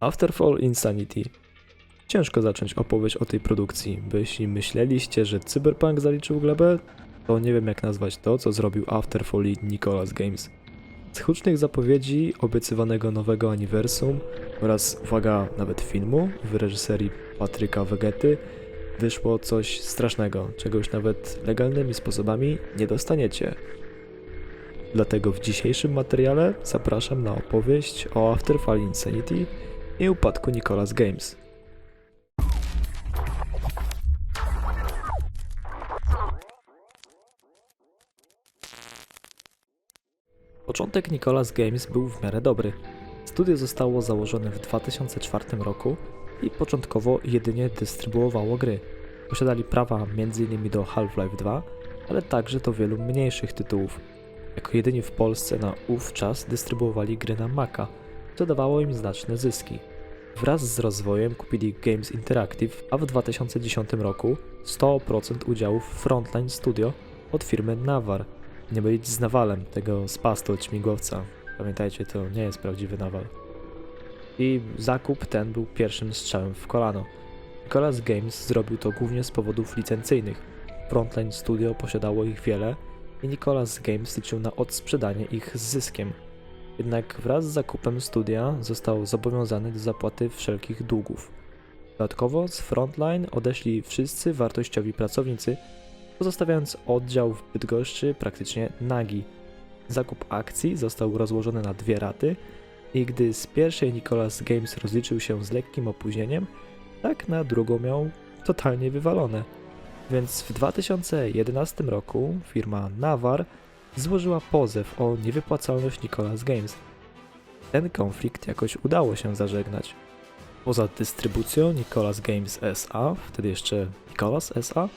Afterfall Insanity. Ciężko zacząć opowieść o tej produkcji, bo jeśli myśleliście, że Cyberpunk zaliczył glebę, to nie wiem jak nazwać to, co zrobił Afterfall i Nicolas Games. Z hucznych zapowiedzi obiecywanego nowego uniwersum oraz, uwaga, nawet filmu w reżyserii Patryka Wegety wyszło coś strasznego, czego już nawet legalnymi sposobami nie dostaniecie. Dlatego w dzisiejszym materiale zapraszam na opowieść o Afterfall Insanity i upadku Nicolas Games. Początek Nicolas Games był w miarę dobry. Studio zostało założone w 2004 roku i początkowo jedynie dystrybuowało gry. Posiadali prawa m.in. do Half-Life 2, ale także do wielu mniejszych tytułów. Jako jedyni w Polsce na ów czas dystrybuowali gry na Maca, co dawało im znaczne zyski. Wraz z rozwojem kupili Games Interactive, a w 2010 roku 100% udziałów w Frontline Studio od firmy Navar. Nie mylić z Nawalem, tego z pastu od śmigłowca. Pamiętajcie, to nie jest prawdziwy Nawal. I zakup ten był pierwszym strzałem w kolano. Nicolas Games zrobił to głównie z powodów licencyjnych. Frontline Studio posiadało ich wiele i Nicolas Games liczył na odsprzedanie ich z zyskiem. Jednak wraz z zakupem studia został zobowiązany do zapłaty wszelkich długów. Dodatkowo z Frontline odeszli wszyscy wartościowi pracownicy, pozostawiając oddział w Bydgoszczy praktycznie nagi. Zakup akcji został rozłożony na dwie raty i gdy z pierwszej Nicolas Games rozliczył się z lekkim opóźnieniem, tak na drugą miał totalnie wywalone. Więc w 2011 roku firma Navar złożyła pozew o niewypłacalność Nicolas Games. Ten konflikt jakoś udało się zażegnać. Poza dystrybucją Nicolas Games SA, wtedy jeszcze Nicolas SA,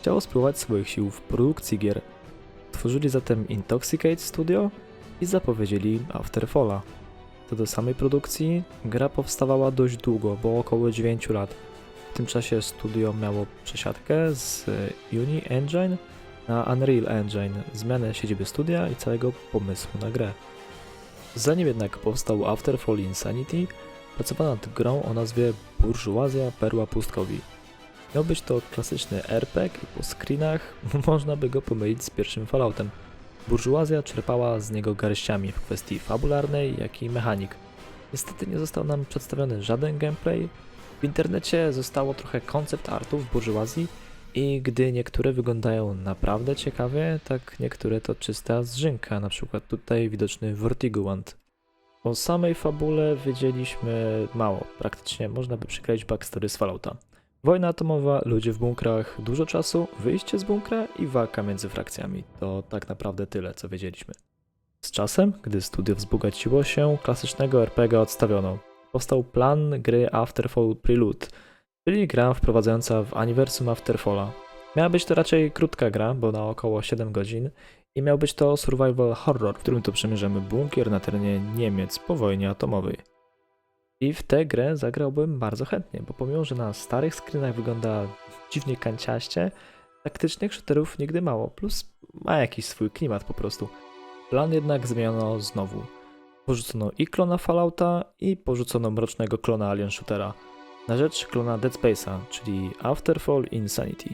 chciało spróbować swoich sił w produkcji gier. Tworzyli zatem Intoxicate Studio i zapowiedzieli Afterfalla. Co do samej produkcji, gra powstawała dość długo, bo około 9 lat. W tym czasie studio miało przesiadkę z Uni Engine na Unreal Engine, zmianę siedziby studia i całego pomysłu na grę. Zanim jednak powstał Afterfall Insanity, pracowano nad grą o nazwie Burżuazja Perła Pustkowi. Miał być to klasyczny RPG i po screenach można by go pomylić z pierwszym Falloutem. Burżuazja czerpała z niego garściami w kwestii fabularnej, jak i mechanik. Niestety nie został nam przedstawiony żaden gameplay. W internecie zostało trochę koncept artów burżuazji i gdy niektóre wyglądają naprawdę ciekawie, tak niektóre to czysta zżynka, na przykład tutaj widoczny Vertigo Wand. O samej fabule wiedzieliśmy mało, praktycznie można by przykleić backstory z Fallouta. Wojna atomowa, ludzie w bunkrach, dużo czasu, wyjście z bunkra i walka między frakcjami. To tak naprawdę tyle, co wiedzieliśmy. Z czasem, gdy studio wzbogaciło się, klasycznego RPG odstawiono. Powstał plan gry Afterfall Prelude, czyli gra wprowadzająca w uniwersum Afterfalla. Miała być to raczej krótka gra, bo na około 7 godzin i miał być to survival horror, w którym to przemierzamy bunkier na terenie Niemiec po wojnie atomowej. I w tę grę zagrałbym bardzo chętnie, bo pomimo, że na starych screenach wygląda dziwnie kanciaście, taktycznych shooterów nigdy mało, plus ma jakiś swój klimat po prostu. Plan jednak zmieniono znowu. Porzucono i klona Fallouta, i porzucono mrocznego klona Alien Shootera na rzecz klona Dead Space'a, czyli Afterfall Insanity.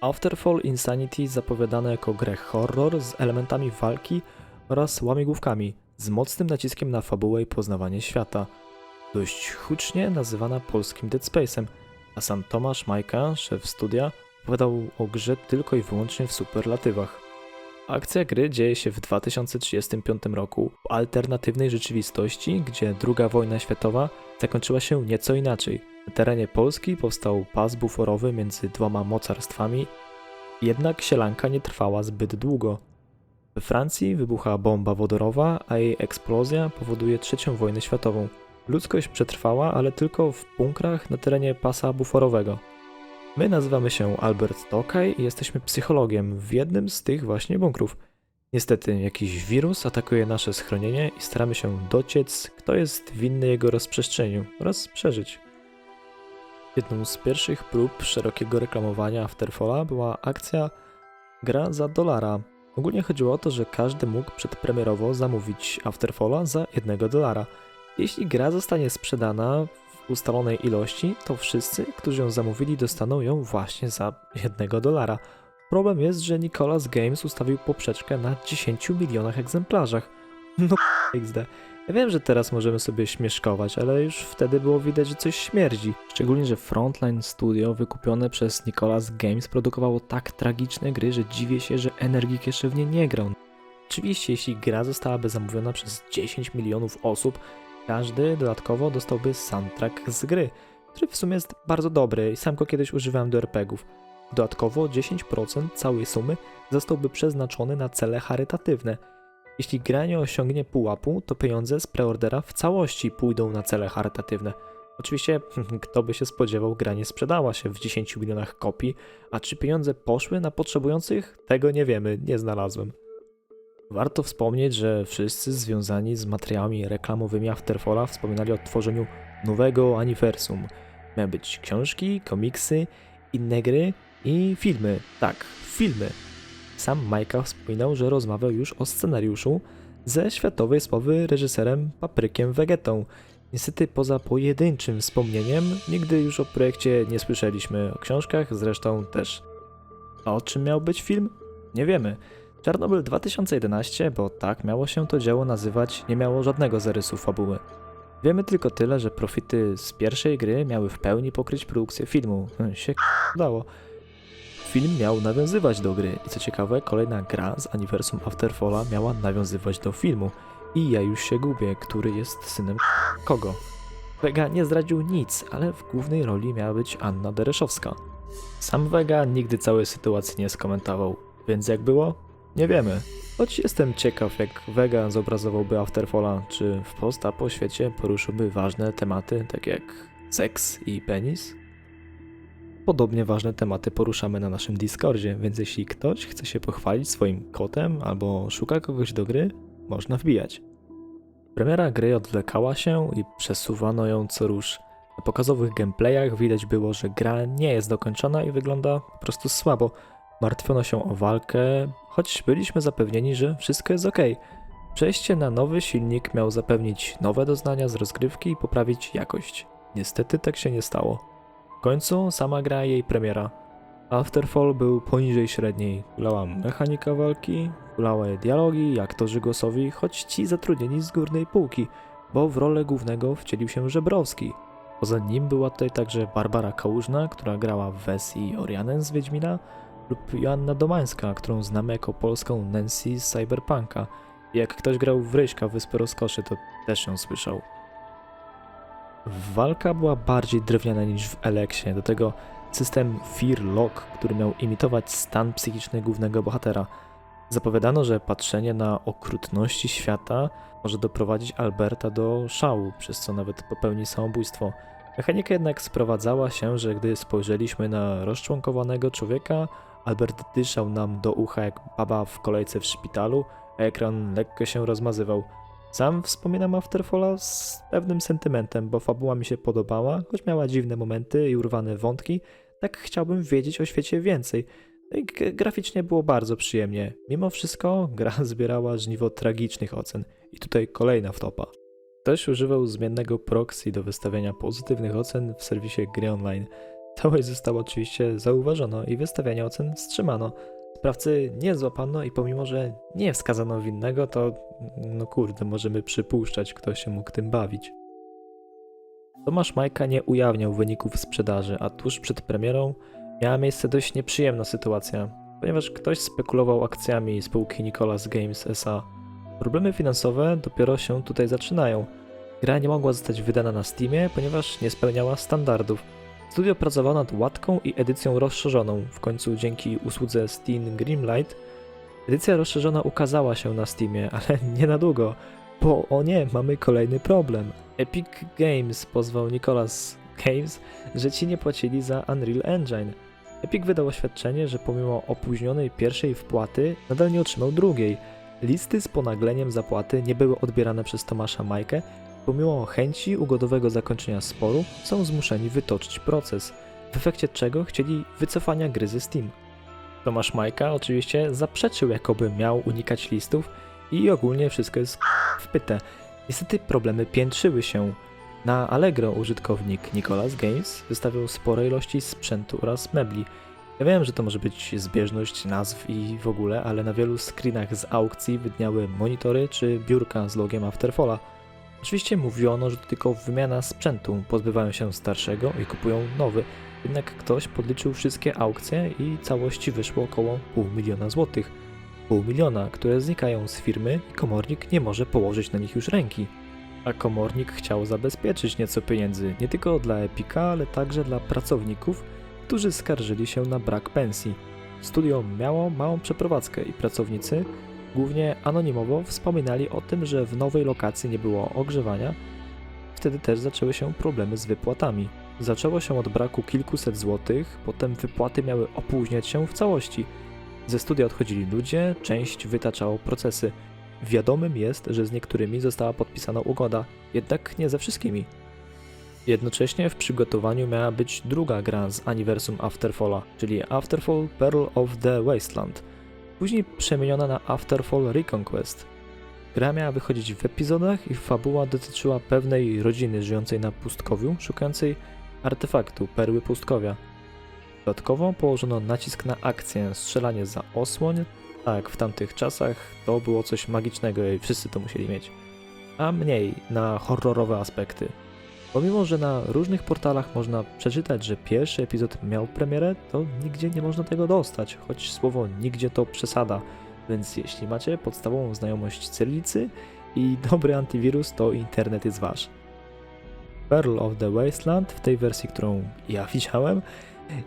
Afterfall Insanity zapowiadano jako grę horror z elementami walki oraz łamigłówkami, z mocnym naciskiem na fabułę i poznawanie świata. Dość hucznie nazywana polskim Dead Space'em, a sam Tomasz Majka, szef studia, opowiadał o grze tylko i wyłącznie w superlatywach. Akcja gry dzieje się w 2035 roku w alternatywnej rzeczywistości, gdzie II wojna światowa zakończyła się nieco inaczej. Na terenie Polski powstał pas buforowy między dwoma mocarstwami, jednak sielanka nie trwała zbyt długo. We Francji wybucha bomba wodorowa, a jej eksplozja powoduje trzecią wojnę światową. Ludzkość przetrwała, ale tylko w bunkrach na terenie pasa buforowego. My nazywamy się Albert Tokaj i jesteśmy psychologiem w jednym z tych właśnie bunkrów. Niestety jakiś wirus atakuje nasze schronienie i staramy się dociec, kto jest winny jego rozprzestrzeniu oraz przeżyć. Jedną z pierwszych prób szerokiego reklamowania Afterfalla była akcja Gra za dolara. Ogólnie chodziło o to, że każdy mógł przedpremierowo zamówić Afterfalla za jednego dolara. Jeśli gra zostanie sprzedana ustalonej ilości, to wszyscy, którzy ją zamówili, dostaną ją właśnie za jednego dolara. Problem jest, że Nicolas Games ustawił poprzeczkę na 10 milionach egzemplarzach. No XD. Ja wiem, że teraz możemy sobie śmieszkować, ale już wtedy było widać, że coś śmierdzi. Szczególnie, że Frontline Studio wykupione przez Nicolas Games produkowało tak tragiczne gry, że dziwię się, że Energik jeszcze w nie nie grał. Oczywiście, jeśli gra zostałaby zamówiona przez 10 milionów osób, każdy dodatkowo dostałby soundtrack z gry, który w sumie jest bardzo dobry i sam go kiedyś używałem do RPGów. Dodatkowo 10% całej sumy zostałby przeznaczony na cele charytatywne. Jeśli gra nie osiągnie pułapu, to pieniądze z preordera w całości pójdą na cele charytatywne. Oczywiście, kto by się spodziewał, gra nie sprzedała się w 10 milionach kopii, a czy pieniądze poszły na potrzebujących? Tego nie wiemy, nie znalazłem. Warto wspomnieć, że wszyscy związani z materiałami reklamowymi Afterfalla wspominali o tworzeniu nowego aniversum. Miały być książki, komiksy, inne gry i filmy. Tak, filmy. Sam Majka wspominał, że rozmawiał już o scenariuszu ze światowej sławy reżyserem Paprykiem Vegetą. Niestety poza pojedynczym wspomnieniem nigdy już o projekcie nie słyszeliśmy, o książkach zresztą też. A o czym miał być film? Nie wiemy. Czarnobyl 2011, bo tak miało się to dzieło nazywać, nie miało żadnego zarysu fabuły. Wiemy tylko tyle, że profity z pierwszej gry miały w pełni pokryć produkcję filmu. Hm, Się udało. Film miał nawiązywać do gry i co ciekawe, kolejna gra z Anniversum Afterfalla miała nawiązywać do filmu. I ja już się gubię, który jest synem kogo. Vega nie zdradził nic, ale w głównej roli miała być Anna Dereszowska. Sam Vega nigdy całej sytuacji nie skomentował, więc jak było? Nie wiemy. Choć jestem ciekaw, jak Vega zobrazowałby Afterfalla, czy w post-apo świecie poruszyłby ważne tematy, takie jak seks i penis? Podobnie ważne tematy poruszamy na naszym Discordzie, więc jeśli ktoś chce się pochwalić swoim kotem albo szuka kogoś do gry, można wbijać. Premiera gry odwlekała się i przesuwano ją co rusz. Na pokazowych gameplayach widać było, że gra nie jest dokończona i wygląda po prostu słabo. Martwiono się o walkę, choć byliśmy zapewnieni, że wszystko jest ok. Przejście na nowy silnik miał zapewnić nowe doznania z rozgrywki i poprawić jakość. Niestety tak się nie stało. W końcu sama gra i jej premiera. Afterfall był poniżej średniej. Kulała mechanika walki, kulały dialogi i aktorzy głosowi, choć ci zatrudnieni z górnej półki, bo w rolę głównego wcielił się Żebrowski. Poza nim była tutaj także Barbara Kałużna, która grała w wersji Orianen z Wiedźmina, lub Joanna Domańska, którą znamy jako polską Nancy z Cyberpunka. Jak ktoś grał w Ryśka Wyspy Rozkoszy, to też ją słyszał. Walka była bardziej drewniana niż w Eleksie, do tego system Fear Lock, który miał imitować stan psychiczny głównego bohatera. Zapowiadano, że patrzenie na okrutności świata może doprowadzić Alberta do szału, przez co nawet popełni samobójstwo. Mechanika jednak sprowadzała się, że gdy spojrzeliśmy na rozczłonkowanego człowieka, Albert dyszał nam do ucha jak baba w kolejce w szpitalu, a ekran lekko się rozmazywał. Sam wspominam Afterfalla z pewnym sentymentem, bo fabuła mi się podobała, choć miała dziwne momenty i urwane wątki, tak chciałbym wiedzieć o świecie więcej. No graficznie było bardzo przyjemnie. Mimo wszystko gra zbierała żniwo tragicznych ocen. I tutaj kolejna wtopa. Ktoś używał zmiennego proxy do wystawiania pozytywnych ocen w serwisie gry online. Całość została oczywiście zauważono i wystawianie ocen wstrzymano. Sprawcy nie złapano i pomimo, że nie wskazano winnego, to no kurde, możemy przypuszczać, kto się mógł tym bawić. Tomasz Majka nie ujawniał wyników sprzedaży, a tuż przed premierą miała miejsce dość nieprzyjemna sytuacja, ponieważ ktoś spekulował akcjami spółki Nicolas Games SA. Problemy finansowe dopiero się tutaj zaczynają. Gra nie mogła zostać wydana na Steamie, ponieważ nie spełniała standardów. Studio pracowało nad łatką i edycją rozszerzoną. W końcu dzięki usłudze Steam Greenlight edycja rozszerzona ukazała się na Steamie, ale nie na długo, bo o nie, mamy kolejny problem. Epic Games pozwał Nicolas Games, że ci nie płacili za Unreal Engine. Epic wydał oświadczenie, że pomimo opóźnionej pierwszej wpłaty nadal nie otrzymał drugiej. Listy z ponagleniem zapłaty nie były odbierane przez Tomasza Majkę, pomimo chęci ugodowego zakończenia sporu są zmuszeni wytoczyć proces, w efekcie czego chcieli wycofania gry ze Steam. Tomasz Majka oczywiście zaprzeczył, jakoby miał unikać listów i ogólnie wszystko jest wpyte. Niestety problemy piętrzyły się. Na Allegro użytkownik Nicolas Games wystawiał spore ilości sprzętu oraz mebli. Ja wiem, że to może być zbieżność nazw i w ogóle, ale na wielu screenach z aukcji widniały monitory czy biurka z logiem Afterfalla. Oczywiście mówiono, że to tylko wymiana sprzętu, pozbywają się starszego i kupują nowy. Jednak ktoś podliczył wszystkie aukcje i całości wyszło około pół miliona złotych. Pół miliona, które znikają z firmy i komornik nie może położyć na nich już ręki. A komornik chciał zabezpieczyć nieco pieniędzy nie tylko dla Epika, ale także dla pracowników, którzy skarżyli się na brak pensji. Studio miało małą przeprowadzkę i pracownicy, głównie anonimowo, wspominali o tym, że w nowej lokacji nie było ogrzewania. Wtedy też zaczęły się problemy z wypłatami. Zaczęło się od braku kilkuset złotych, potem wypłaty miały opóźniać się w całości. Ze studia odchodzili ludzie, część wytaczało procesy. Wiadomym jest, że z niektórymi została podpisana ugoda, jednak nie ze wszystkimi. Jednocześnie w przygotowaniu miała być druga gra z Aniversum Afterfalla, czyli Afterfall Pearl of the Wasteland, później przemieniona na Afterfall Reconquest. Gra miała wychodzić w epizodach i fabuła dotyczyła pewnej rodziny żyjącej na pustkowiu, szukającej artefaktu Perły Pustkowia. Dodatkowo położono nacisk na akcję, strzelanie za osłoń. Tak, w tamtych czasach to było coś magicznego i wszyscy to musieli mieć. A mniej na horrorowe aspekty. Pomimo, że na różnych portalach można przeczytać, że pierwszy epizod miał premierę, to nigdzie nie można tego dostać, choć słowo nigdzie to przesada. Więc jeśli macie podstawową znajomość cyrylicy i dobry antywirus, to internet jest wasz. Pearl of the Wasteland w tej wersji, którą ja widziałem,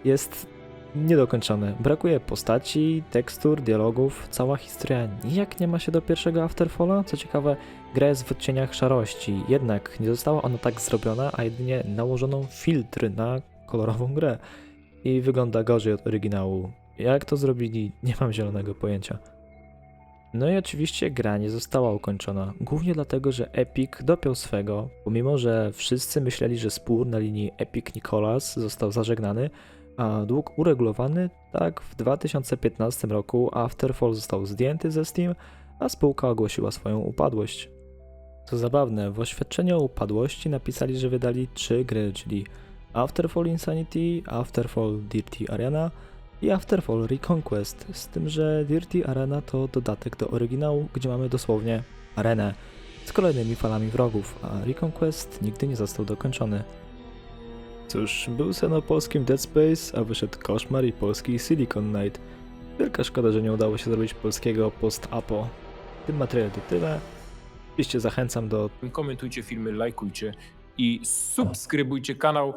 jest niedokończone. Brakuje postaci, tekstur, dialogów. Cała historia nijak nie ma się do pierwszego Afterfalla. Co ciekawe, gra jest w odcieniach szarości, jednak nie została ona tak zrobiona, a jedynie nałożono filtr na kolorową grę. I wygląda gorzej od oryginału. Jak to zrobili, nie mam zielonego pojęcia. No i oczywiście gra nie została ukończona, głównie dlatego, że Epic dopiął swego, pomimo że wszyscy myśleli, że spór na linii Epic Nicholas został zażegnany, a dług uregulowany, tak w 2015 roku Afterfall został zdjęty ze Steam, a spółka ogłosiła swoją upadłość. Co zabawne, w oświadczeniu o upadłości napisali, że wydali trzy gry, czyli Afterfall Insanity, Afterfall Dirty Arena i Afterfall Reconquest, z tym, że Dirty Arena to dodatek do oryginału, gdzie mamy dosłownie arenę z kolejnymi falami wrogów, a Reconquest nigdy nie został dokończony. Cóż, był sen o polskim Dead Space, a wyszedł Koszmar i polski Silicon Knight. Wielka szkoda, że nie udało się zrobić polskiego post-apo. W tym materiale to tyle. Oczywiście zachęcam do Komentujcie filmy, lajkujcie i subskrybujcie kanał.